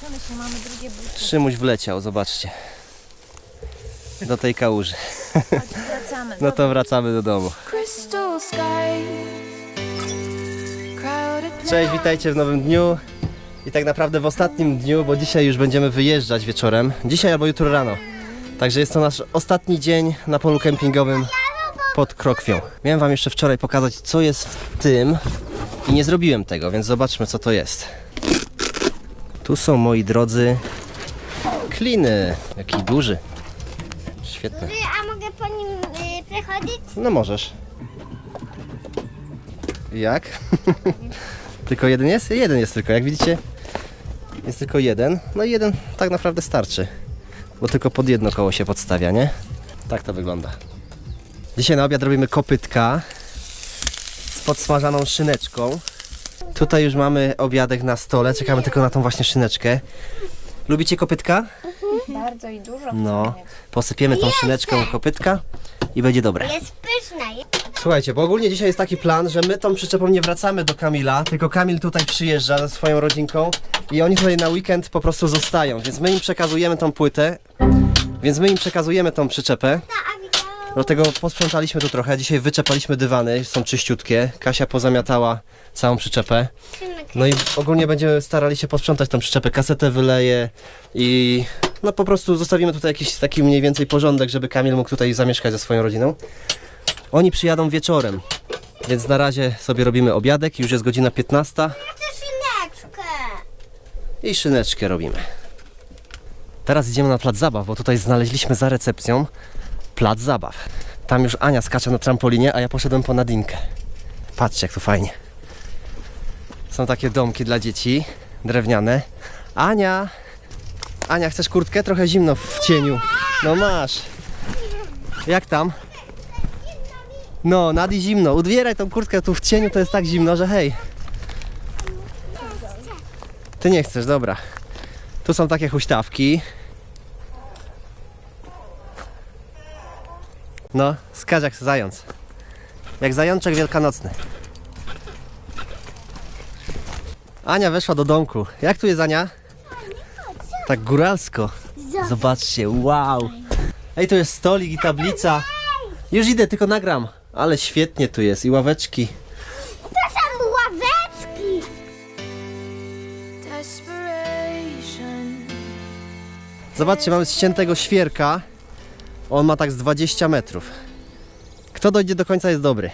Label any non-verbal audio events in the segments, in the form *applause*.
Przemyśl, mamy drugie buty. Szymuś wleciał, zobaczcie. Do tej kałuży. Chodź, wracamy. No to wracamy do domu. Crystal skies, crowded Cześć, witajcie w nowym dniu. I tak naprawdę w ostatnim dniu, bo dzisiaj już będziemy wyjeżdżać wieczorem. Dzisiaj albo jutro rano. Także jest to nasz ostatni dzień na polu kempingowym pod Krokwią. Miałem wam jeszcze wczoraj pokazać, co jest w tym i nie zrobiłem tego, więc zobaczmy, co to jest. Tu są, moi drodzy, kliny. Jaki duży. Świetny. A mogę po nim y, przechodzić? No możesz. Jak? *laughs* tylko jeden jest? Jeden jest tylko, jak widzicie. Jest tylko jeden. No i jeden tak naprawdę starczy. Bo tylko pod jedno koło się podstawia, nie? Tak to wygląda. Dzisiaj na obiad robimy kopytka z podsmażaną szyneczką. Tutaj już mamy obiadek na stole. Czekamy tylko na tą właśnie szyneczkę. Lubicie kopytka? Bardzo i dużo. No. Posypiemy tą szyneczką kopytka i będzie dobre. Jest pyszna. Słuchajcie, bo ogólnie dzisiaj jest taki plan, że my tą przyczepą nie wracamy do Kamila, tylko Kamil tutaj przyjeżdża ze swoją rodzinką i oni tutaj na weekend po prostu zostają, więc my im przekazujemy tą płytę, więc my im przekazujemy tą przyczepę. Do tego posprzątaliśmy tu trochę, dzisiaj wyczepaliśmy dywany, są czyściutkie, Kasia pozamiatała całą przyczepę. No i ogólnie będziemy starali się posprzątać tą przyczepę, kasetę wyleję i no po prostu zostawimy tutaj jakiś taki mniej więcej porządek, żeby Kamil mógł tutaj zamieszkać ze swoją rodziną. Oni przyjadą wieczorem, więc na razie sobie robimy obiadek, już jest godzina 15 Chcę szyneczkę. i szyneczkę robimy. Teraz idziemy na plac zabaw, bo tutaj znaleźliśmy za recepcją plac zabaw. Tam już Ania skacze na trampolinie, a ja poszedłem po Nadinkę. Patrzcie, jak tu fajnie. Są takie domki dla dzieci, drewniane. Ania! Ania, chcesz kurtkę? Trochę zimno w cieniu. No masz. Jak tam? No, Nadi zimno. Udwieraj tą kurtkę tu w cieniu, to jest tak zimno, że hej. Ty nie chcesz, dobra. Tu są takie huśtawki. No, skacz jak zając. Jak zajączek wielkanocny. Ania weszła do domku. Jak tu jest Ania? Tak góralsko. Zobaczcie, wow. Ej, tu jest stolik i tablica. Już idę, tylko nagram. Ale świetnie tu jest i ławeczki. To są ławeczki. Zobaczcie, mamy ściętego świerka. On ma tak z 20 metrów. Kto dojdzie do końca jest dobry.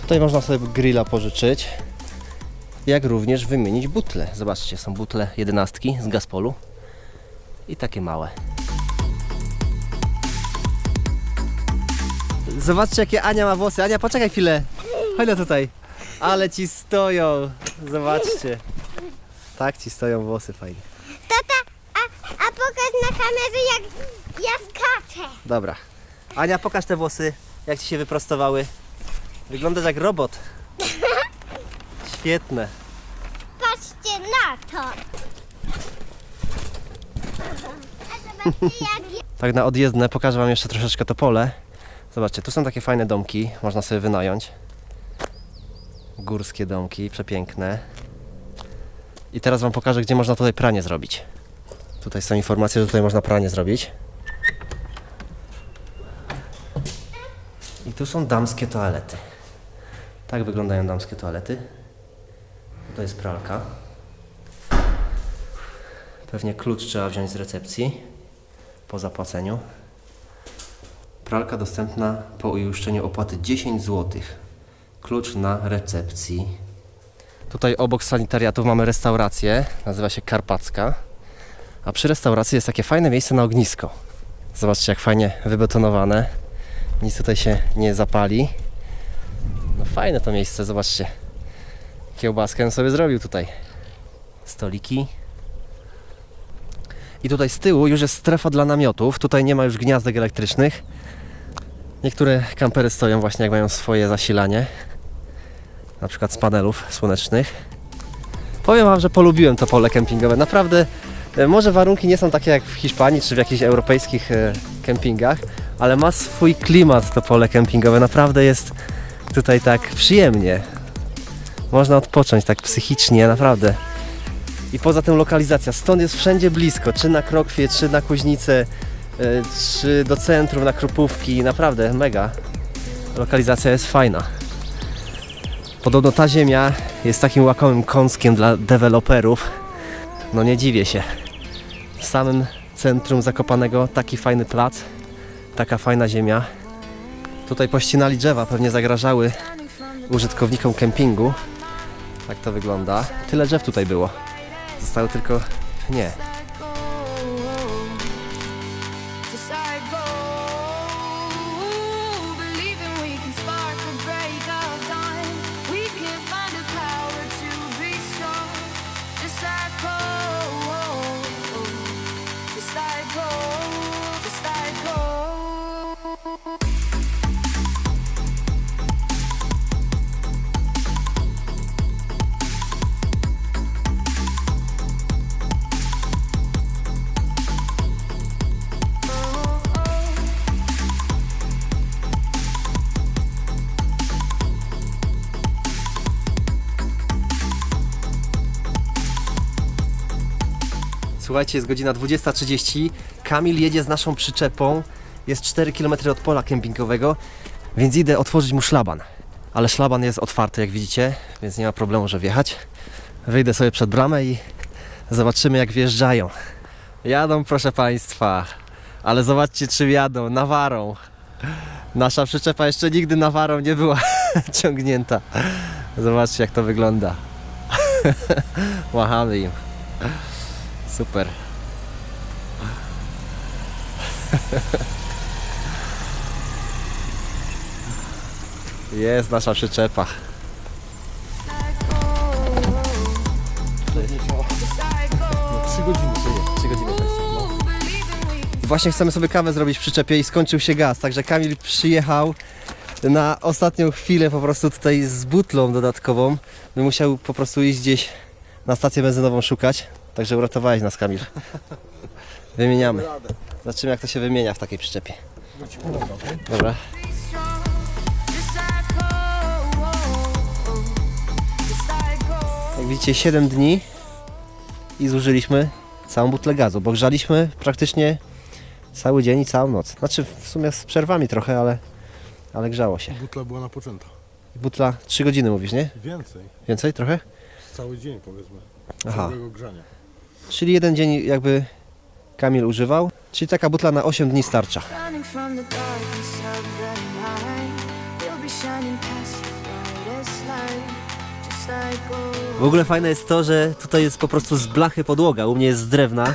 Tutaj można sobie grilla pożyczyć, jak również wymienić butle. Zobaczcie, są butle jedenastki z Gaspolu i takie małe. Zobaczcie jakie Ania ma włosy. Ania, poczekaj chwilę. Chodź no tutaj. Ale ci stoją. Zobaczcie. Tak ci stoją włosy fajnie. Tata, a, a pokaż na kamerze jak ja skaczę. Dobra. Ania, pokaż te włosy, jak ci się wyprostowały. Wyglądasz jak robot. Świetne. Patrzcie na to. A zobaczcie jak ja... Tak na odjezdne pokażę wam jeszcze troszeczkę to pole. Zobaczcie, tu są takie fajne domki, można sobie wynająć. Górskie domki, przepiękne. I teraz wam pokażę, gdzie można tutaj pranie zrobić. Tutaj są informacje, że tutaj można pranie zrobić. I tu są damskie toalety. Tak wyglądają damskie toalety. To jest pralka. Pewnie klucz trzeba wziąć z recepcji po zapłaceniu. Pralka dostępna po uiszczeniu opłaty 10 zł. Klucz na recepcji. Tutaj obok sanitariatów mamy restaurację, nazywa się Karpacka. A przy restauracji jest takie fajne miejsce na ognisko. Zobaczcie jak fajnie wybetonowane. Nic tutaj się nie zapali. No fajne to miejsce, zobaczcie. Kiełbaskę sobie zrobił tutaj. Stoliki. I tutaj z tyłu już jest strefa dla namiotów. Tutaj nie ma już gniazdek elektrycznych. Niektóre kampery stoją właśnie jak mają swoje zasilanie. Na przykład z panelów słonecznych. Powiem Wam, że polubiłem to pole kempingowe. Naprawdę E, Może warunki nie są takie jak w Hiszpanii czy w jakichś europejskich e, kempingach, ale ma swój klimat to pole kempingowe. Naprawdę jest tutaj tak przyjemnie. Można odpocząć tak psychicznie, naprawdę. I poza tym lokalizacja, stąd jest wszędzie blisko, czy na Krokwie, czy na Kuźnicę, e, czy do centrum, na Krupówki, naprawdę mega. Lokalizacja jest fajna. Podobno ta ziemia jest takim łakomym kąskiem dla deweloperów. No nie dziwię się. W samym centrum Zakopanego taki fajny plac, taka fajna ziemia. Tutaj pościnali drzewa, pewnie zagrażały użytkownikom kempingu. Tak to wygląda. Tyle drzew tutaj było. Zostały tylko nie. Słuchajcie, jest godzina 20.30. Kamil jedzie z naszą przyczepą. Jest 4 km od pola kempingowego, więc idę otworzyć mu szlaban. Ale szlaban jest otwarty, jak widzicie, więc nie ma problemu, że wjechać. Wyjdę sobie przed bramę i zobaczymy, jak wjeżdżają. Jadą, proszę Państwa, ale zobaczcie, czym jadą. Nawarą. Nasza przyczepa jeszcze nigdy nawarą nie była *laughs* ciągnięta. Zobaczcie, jak to wygląda. *laughs* Machamy im. Super. Jest nasza przyczepa. Trzy godziny Trzy godziny. No. Właśnie chcemy sobie kawę zrobić w przyczepie i skończył się gaz, także Kamil przyjechał na ostatnią chwilę po prostu tutaj z butlą dodatkową. Musiał po prostu iść gdzieś na stację benzynową szukać. Także uratowałeś nas Kamil. Wymieniamy. Zobaczymy jak to się wymienia w takiej przyczepie. Dobra. Jak widzicie 7 dni i zużyliśmy całą butlę gazu, bo grzaliśmy praktycznie cały dzień i całą noc. Znaczy w sumie z przerwami trochę, ale, ale grzało się. Butla była napoczęta. Butla 3 godziny mówisz, nie? Więcej. Więcej trochę? Cały dzień powiedzmy. Aha. Całego grzania. Czyli jeden dzień jakby Kamil używał, czyli taka butla na 8 dni starcza. W ogóle fajne jest to, że tutaj jest po prostu z blachy podłoga, u mnie jest z drewna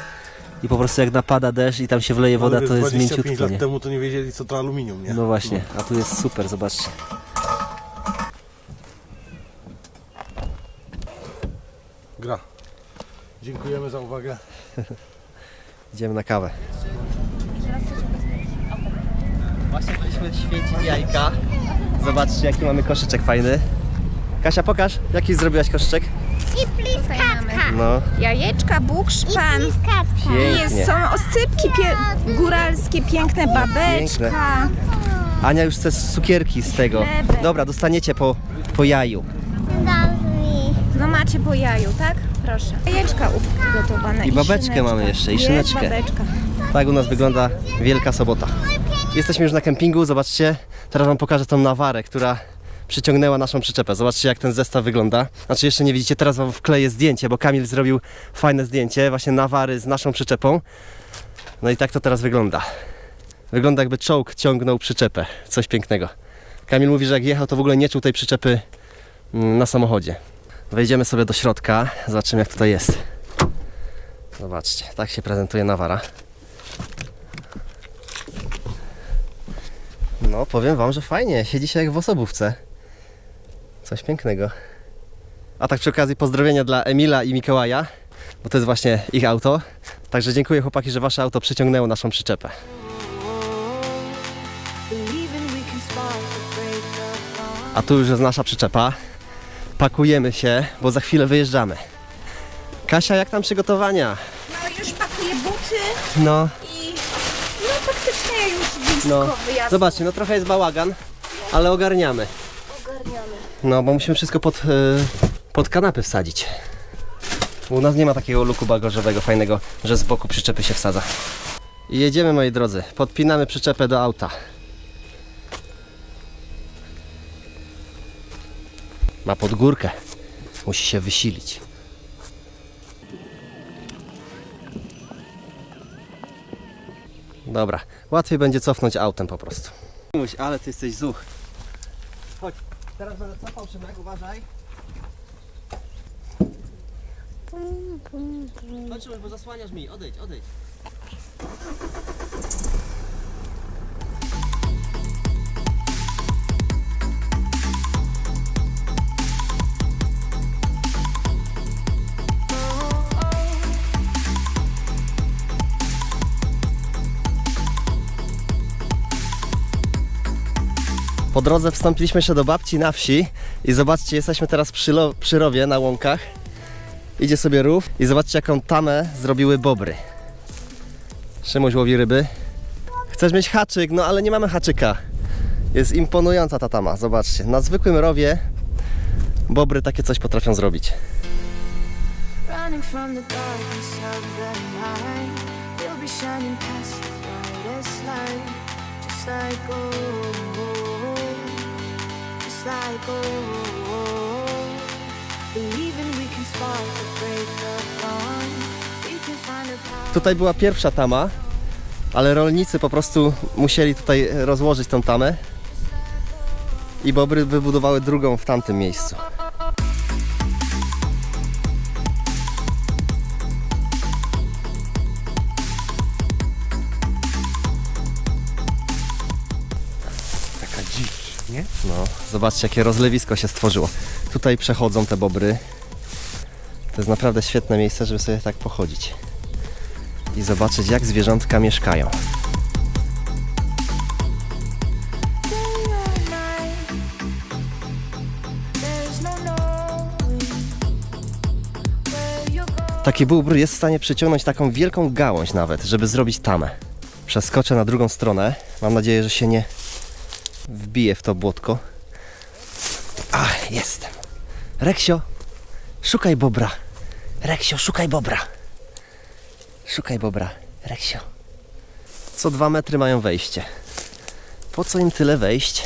i po prostu jak napada deszcz i tam się wleje woda, to jest 25 mięciutko, lat nie? temu to nie wiedzieli co to aluminium, nie? No właśnie, a tu jest super, zobaczcie. Gra. Dziękujemy za uwagę. *laughs* Idziemy na kawę. Właśnie byliśmy święcić jajka. Zobaczcie jaki mamy koszyczek fajny. Kasia pokaż, jaki zrobiłaś koszyczek? I pliskatka. No, Jajeczka, bóg, I szpan. pliskatka. Jest, pięknie. są oscypki pie- góralskie, piękne babeczka. Ania już chce cukierki z tego. Dobra, dostaniecie po, po jaju. No macie po jaju, tak? Proszę. Jajeczka ugotowane. I babeczkę szyneczka. mamy jeszcze, i Jest szyneczkę. babeczka. Tak u nas wygląda Wielka Sobota. Jesteśmy już na kempingu, zobaczcie. Teraz wam pokażę tą nawarę, która przyciągnęła naszą przyczepę. Zobaczcie jak ten zestaw wygląda. Znaczy jeszcze nie widzicie, teraz wam wkleję zdjęcie, bo Kamil zrobił fajne zdjęcie właśnie nawary z naszą przyczepą. No i tak to teraz wygląda. Wygląda jakby czołg ciągnął przyczepę. Coś pięknego. Kamil mówi, że jak jechał to w ogóle nie czuł tej przyczepy mm, na samochodzie. Wejdziemy sobie do środka, zobaczymy jak tutaj jest. Zobaczcie, tak się prezentuje nawara. No, powiem wam, że fajnie. Siedzi się jak w osobówce. Coś pięknego. A tak przy okazji pozdrowienia dla Emila i Mikołaja, bo to jest właśnie ich auto. Także dziękuję chłopaki, że wasze auto przyciągnęło naszą przyczepę. A tu już jest nasza przyczepa. Pakujemy się, bo za chwilę wyjeżdżamy. Kasia, jak tam przygotowania? No już No, i no faktycznie już blisko no. wyjazdu. Zobaczcie, no trochę jest bałagan, ale ogarniamy. No, bo musimy wszystko pod, y, pod kanapy wsadzić. Bo u nas nie ma takiego luku bagażowego fajnego, że z boku przyczepy się wsadza. I jedziemy, moi drodzy. Podpinamy przyczepę do auta. Ma pod górkę. Musi się wysilić. Dobra, łatwiej będzie cofnąć autem po prostu. Muś, ale ty jesteś zuch. Chodź, teraz będę cofał Szymek, uważaj. Chodź Szymek, bo zasłaniasz mi, odejdź, odejdź. Po drodze wstąpiliśmy jeszcze do babci na wsi i zobaczcie, jesteśmy teraz przy, przy rowie na łąkach. Idzie sobie rów i zobaczcie jaką tamę zrobiły bobry. Szymuś łowi ryby. Chcesz mieć haczyk, no ale nie mamy haczyka. Jest imponująca ta tama, zobaczcie. Na zwykłym rowie bobry takie coś potrafią zrobić. From the darkness of the be shining past just like gold, like. Believing we can spark the break of dawn, we can find a power. Tutaj była pierwsza tama, ale rolnicy po prostu musieli tutaj rozłożyć tą tamę i bobry wybudowały drugą w tamtym miejscu. Zobaczcie jakie rozlewisko się stworzyło. Tutaj przechodzą te bobry. To jest naprawdę świetne miejsce, żeby sobie tak pochodzić. I zobaczyć jak zwierzątka mieszkają. Taki bóbr jest w stanie przyciągnąć taką wielką gałąź nawet, żeby zrobić tamę. Przeskoczę na drugą stronę. Mam nadzieję, że się nie wbije w to błotko. Jestem. Reksio, szukaj bobra. Reksio, szukaj bobra. Szukaj bobra. Reksio. Co dwa metry mają wejście. Po co im tyle wejść?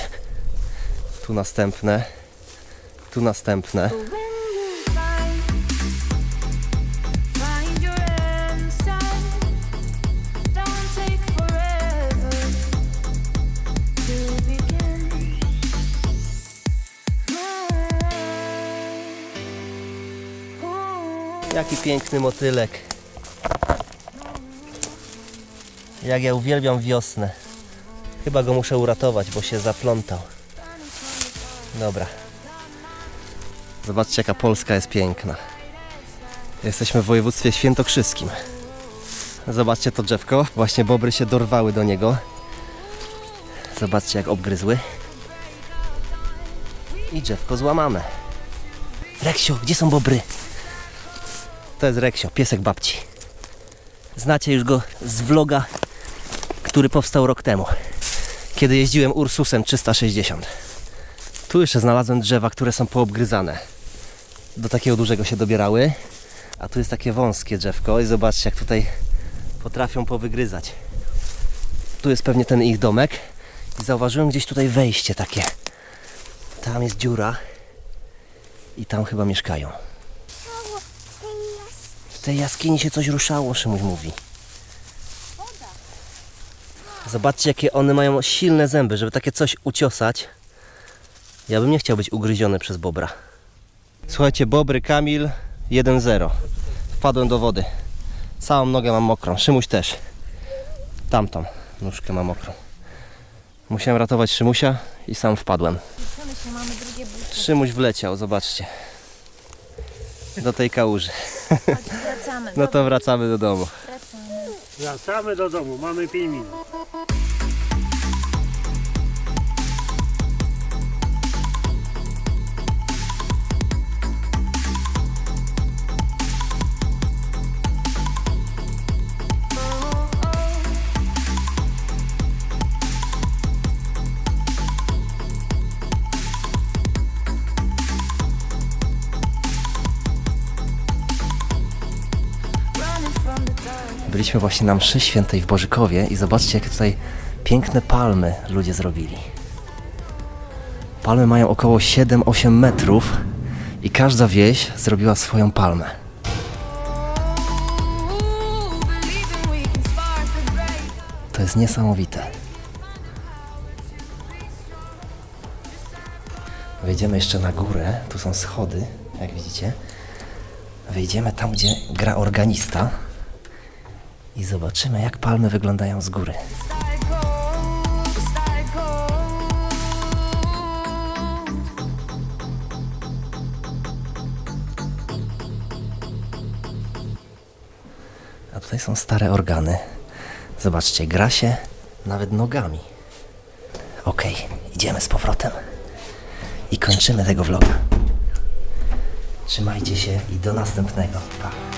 Tu następne. Tu następne. Jaki piękny motylek. Jak ja uwielbiam wiosnę. Chyba go muszę uratować, bo się zaplątał. Dobra. Zobaczcie jaka Polska jest piękna. Jesteśmy w województwie świętokrzyskim. Zobaczcie to drzewko. Właśnie bobry się dorwały do niego. Zobaczcie jak obgryzły. I drzewko złamane. Reksio, gdzie są bobry? To jest Reksio, piesek babci. Znacie już go z vloga, który powstał rok temu, kiedy jeździłem Ursusem 360. Tu jeszcze znalazłem drzewa, które są poobgryzane. Do takiego dużego się dobierały, a tu jest takie wąskie drzewko i zobaczcie jak tutaj potrafią powygryzać. Tu jest pewnie ten ich domek i zauważyłem gdzieś tutaj wejście takie. Tam jest dziura i tam chyba mieszkają. Tej jaskini się coś ruszało, Szymuś mówi. Zobaczcie, jakie one mają silne zęby, żeby takie coś uciosać. Ja bym nie chciał być ugryziony przez bobra. Słuchajcie, bobry Kamil 1-0. Wpadłem do wody. Całą nogę mam mokrą. Szymuś też. Tamtą nóżkę mam mokrą. Musiałem ratować Szymusia i sam wpadłem. Szymuś wleciał, zobaczcie. Do tej kałuży. Wracamy. No to wracamy do domu. Wracamy do domu, mamy 5 minut. Byliśmy właśnie na mszy świętej w Bożykowie i zobaczcie, jakie tutaj piękne palmy ludzie zrobili. Palmy mają około 7-8 metrów i każda wieś zrobiła swoją palmę. To jest niesamowite. Wejdziemy jeszcze na górę. Tu są schody, jak widzicie. Wejdziemy tam, gdzie gra organista i zobaczymy, jak palmy wyglądają z góry. A tutaj są stare organy. Zobaczcie, gra się nawet nogami. Okej, idziemy z powrotem i kończymy tego vloga. Trzymajcie się i do następnego. Pa.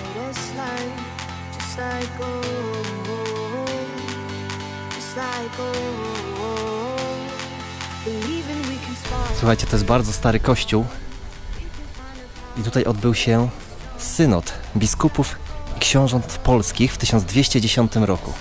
Słuchajcie, to jest bardzo stary kościół. I tutaj odbył się synod biskupów i książąt polskich w 1210 roku.